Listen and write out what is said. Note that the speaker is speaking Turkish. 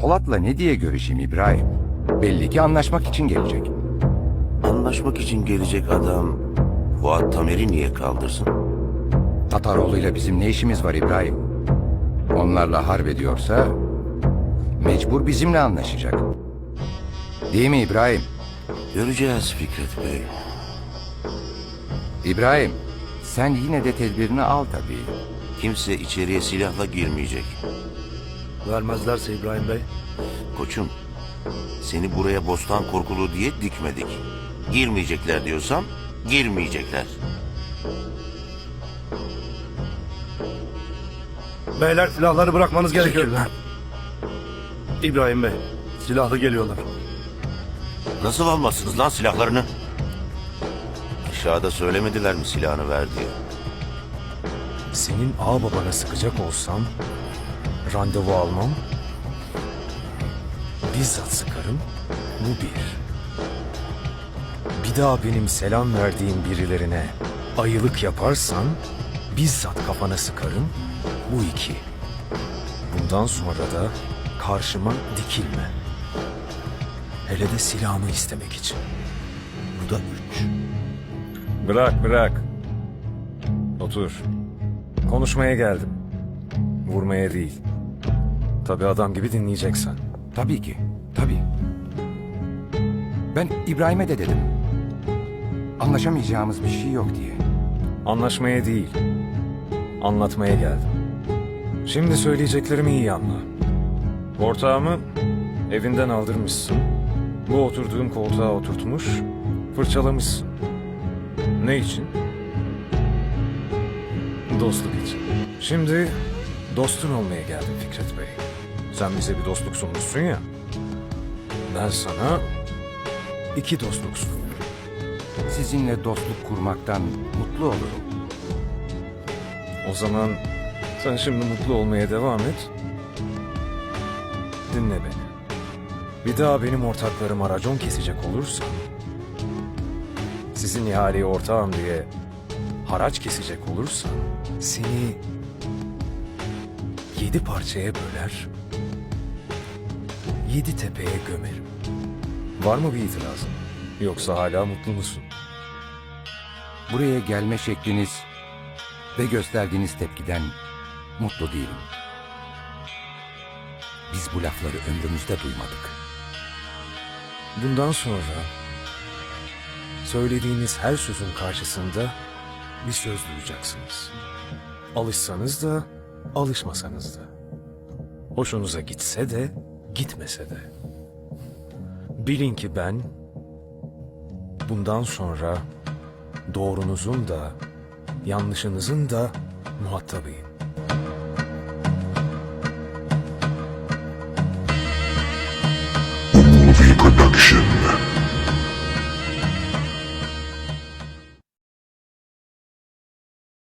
Polat'la ne diye görüşeyim İbrahim? Belli ki anlaşmak için gelecek. Anlaşmak için gelecek adam Fuat Tamer'i niye kaldırsın? Tataroğlu'yla bizim ne işimiz var İbrahim? Onlarla harp ediyorsa mecbur bizimle anlaşacak. Değil mi İbrahim? Göreceğiz Fikret Bey. İbrahim, sen yine de tedbirini al tabii. Kimse içeriye silahla girmeyecek. Vermezlerse İbrahim Bey. Koçum, seni buraya bostan korkulu diye dikmedik. Girmeyecekler diyorsam girmeyecekler. Beyler silahları bırakmanız gerekiyor. İbrahim Bey, silahlı geliyorlar. Nasıl almazsınız lan silahlarını? Aşağıda söylemediler mi silahını ver diye. Senin ağababana sıkacak olsam randevu almam. Bizzat sıkarım. Bu bir. Bir daha benim selam verdiğim birilerine ayılık yaparsan bizzat kafana sıkarım. Bu iki. Bundan sonra da karşıma dikilme. Hele de silahımı istemek için. Bu da üç. Bırak bırak. Otur. Konuşmaya geldim. Vurmaya değil. Tabii adam gibi dinleyeceksen. Tabii ki, tabii. Ben İbrahim'e de dedim. Anlaşamayacağımız bir şey yok diye. Anlaşmaya değil. Anlatmaya geldim. Şimdi söyleyeceklerimi iyi anla. Ortağımı evinden aldırmışsın. Bu oturduğum koltuğa oturtmuş, fırçalamışsın. Ne için? Dostluk için. Şimdi dostun olmaya geldim Fikret Bey. Sen bize bir dostluk sunmuşsun ya. Ben sana iki dostluk sunuyorum. Sizinle dostluk kurmaktan mutlu olurum. O zaman sen şimdi mutlu olmaya devam et. Dinle beni. Bir daha benim ortaklarıma racon kesecek olursan, sizin ihaleye ortağım diye haraç kesecek olursan, seni yedi parçaya böler, yedi tepeye gömerim. Var mı bir itirazın? Yoksa hala mutlu musun? Buraya gelme şekliniz ve gösterdiğiniz tepkiden mutlu değilim. Biz bu lafları ömrümüzde duymadık. Bundan sonra söylediğiniz her sözün karşısında bir söz duyacaksınız. Alışsanız da, alışmasanız da. Hoşunuza gitse de, gitmese de. Bilin ki ben bundan sonra doğrunuzun da yanlışınızın da muhatabıyım.